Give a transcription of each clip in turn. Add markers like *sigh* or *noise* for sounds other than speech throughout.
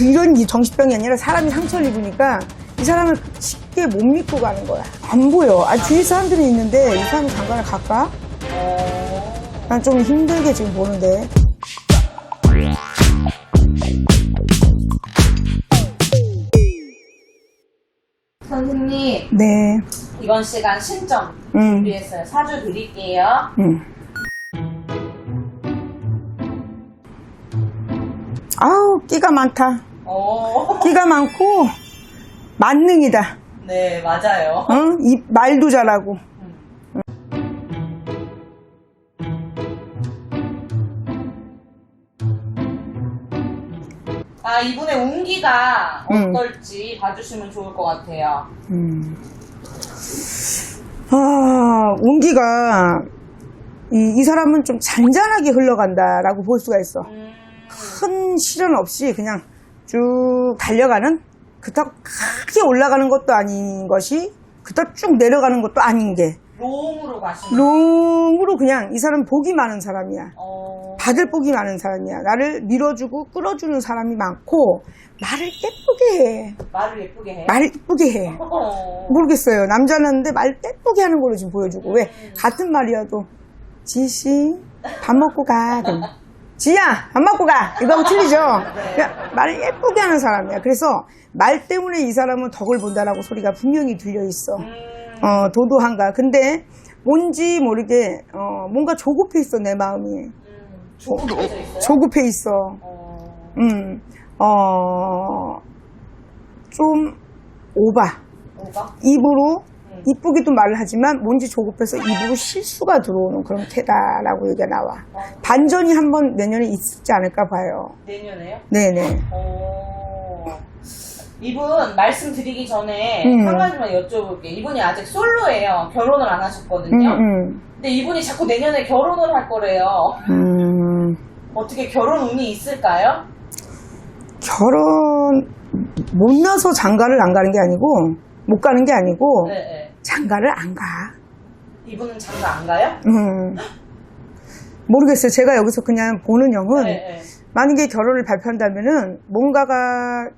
이런 이 정신병이 아니라 사람이 상처를 입으니까 이 사람을 쉽게 못 믿고 가는 거야. 안 보여. 아, 주위 사람들이 있는데 이 사람이 장가를 갈까? 난 좀 힘들게 지금 보는데. 선생님, 네. 이번 시간 신점 음. 준비했어요. 사주 드릴게요. 음. 끼가 많다. 오, 끼가 많고, 만능이다. 네, 맞아요. 응? 이 말도 잘하고. 아, 이분의 운기가 음. 어떨지 봐주시면 좋을 것 같아요. 음. 아, 운기가, 이, 이 사람은 좀 잔잔하게 흘러간다라고 볼 수가 있어. 음, 큰 실현 없이 그냥 쭉 달려가는? 그렇다고 크게 올라가는 것도 아닌 것이, 그렇다고 쭉 내려가는 것도 아닌 게, 롱으로 가시는 롱으로 그냥 이 사람 복이 많은 사람이야. 어, 받을 복이 많은 사람이야. 나를 밀어주고 끌어주는 사람이 많고, 말을 예쁘게 해. 말을 예쁘게 해요. 말 예쁘게 해. 어, 모르겠어요. 남자는데 말 예쁘게 하는 걸로 지금 보여주고. 왜? 같은 말이어도, 지씨, 밥 먹고 가. 그럼, 지야, 밥 먹고 가. 이거 하면 틀리죠? 그냥 말을 예쁘게 하는 사람이야. 그래서 말 때문에 이 사람은 덕을 본다라고 소리가 분명히 들려 있어. 음, 어, 도도한가. 근데 뭔지 모르게, 어, 뭔가 조급해 있어, 내 마음이. 음, 있어요. 조급해 있어. 어, 음, 어, 좀, 오바. 입으로 음. 이쁘게도 말을 하지만 뭔지 조급해서 입으로 실수가 들어오는 그런 태다라고 얘기가 나와. 어, 반전이 한번 내년에 있지 않을까 봐요. 내년에요? 네네. 어, 이분 말씀드리기 전에 음. 한 가지만 여쭤볼게요. 이분이 아직 솔로예요. 결혼을 안 음, 하셨거든요. 음, 근데 이분이 자꾸 내년에 결혼을 할 거래요. 음. 어떻게 결혼 운이 있을까요? 결혼 못 나서 장가를 안 가는 게 아니고 못 가는 게 아니고 네, 네. 장가를 안 가. 이분은 장가 안 가요? 음. 모르겠어요. 제가 여기서 그냥 보는 영은 네, 네. 만약에 결혼을 발표한다면은 뭔가가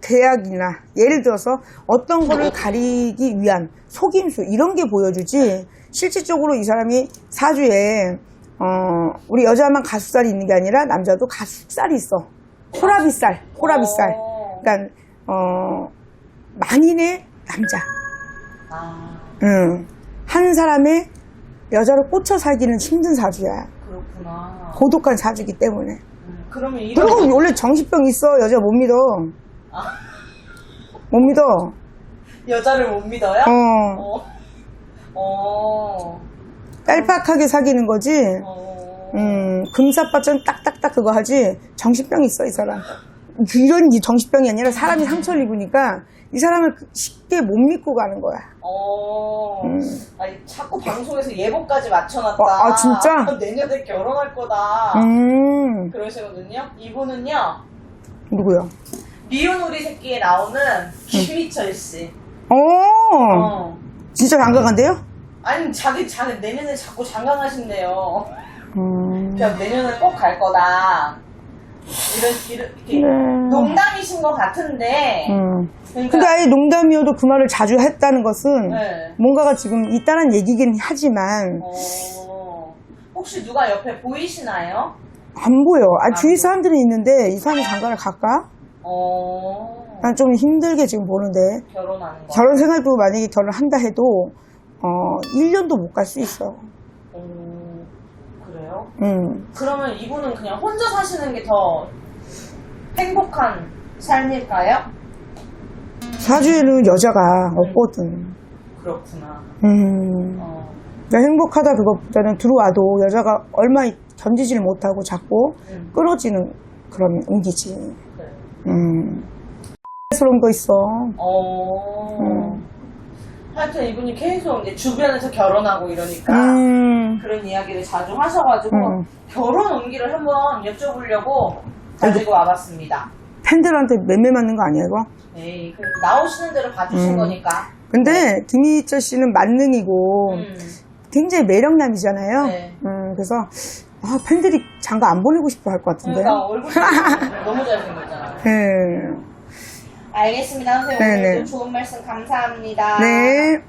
대학이나 예를 들어서 어떤 거를 가리기 위한 속임수 이런 게 보여주지 실질적으로 이 사람이 사주에 어 우리 여자만 가수살이 있는 게 아니라 남자도 가수살이 있어 호라비살 호라비살 어. 그러니까 어 만인의 남자 아, 응. 한 사람의 여자를 꽂혀 살기는 힘든 사주야 그렇구나. 고독한 사주기 때문에 음, 그러면 이런 그리고 원래 정신병 있어 여자 못 믿어 아, 못 믿어 여자를 못 믿어요? 어 어. 어. 딸박하게 사귀는 거지 어. 음 금사빠전 딱딱딱 그거 하지 정신병 있어 이 사람 이런 이 정신병이 아니라 사람이 상처를 입으니까 이 사람을 쉽게 못 믿고 가는 거야 어. 음. 아니, 자꾸 방송에서 예보까지 맞춰놨다. 어, 아, 진짜? 내년에 결혼할 거다. 음 그러시거든요. 이분은요, 누구요 미운 우리 새끼에 나오는 김희철 씨. 어 어. 진짜 장가 간대요 아니, 자기, 자기 내년에 자꾸 장강하신대요. 음 그냥 내년에 꼭 갈 거다. 이런, 이런, 이렇게 네. 농담이신 것 같은데. 음. 그러니까, 근데 아예 농담이어도 그 말을 자주 했다는 것은 네. 뭔가가 지금 있다는 얘기긴 하지만 어, 혹시 누가 옆에 보이시나요? 안 보여. 아, 주위 보여. 사람들이 있는데 이 사람이 장가를 갈까? 어, 난 좀 힘들게 지금 보는데 결혼하는 거. 결혼 생활도 만약에 결혼한다 해도 어 1년도 못 갈 수 있어. 음. 그러면 이분은 그냥 혼자 사시는 게 더 행복한 삶일까요? 사주에는 여자가 없거든. 그렇구나. 음. 어, 내가 행복하다 그것보다는 들어와도 여자가 얼마 견디지를 못하고 자꾸 음, 끊어지는 그런 운기지. 그래. 음. 스러운 거 있어. 어, 음. 하여튼 이분이 계속 이제 주변에서 결혼하고 이러니까 음. 그런 이야기를 자주 하셔가지고 음. 결혼 운기를 한번 여쭤보려고 가지고 와봤습니다. 팬들한테 맴매 맞는 거 아니야 이거? 그 나오시는 대로 봐주신 음. 거니까. 근데 김희철 씨는 만능이고 음. 굉장히 매력남이잖아요. 네. 음, 그래서 아, 팬들이 장가 안 보내고 싶어 할 것 같은데. 그러니까 얼굴이 *laughs* 너무 잘생겼잖아. 네. 알겠습니다. 선생님. 오늘도 네, 네. 좋은 말씀 감사합니다. 네.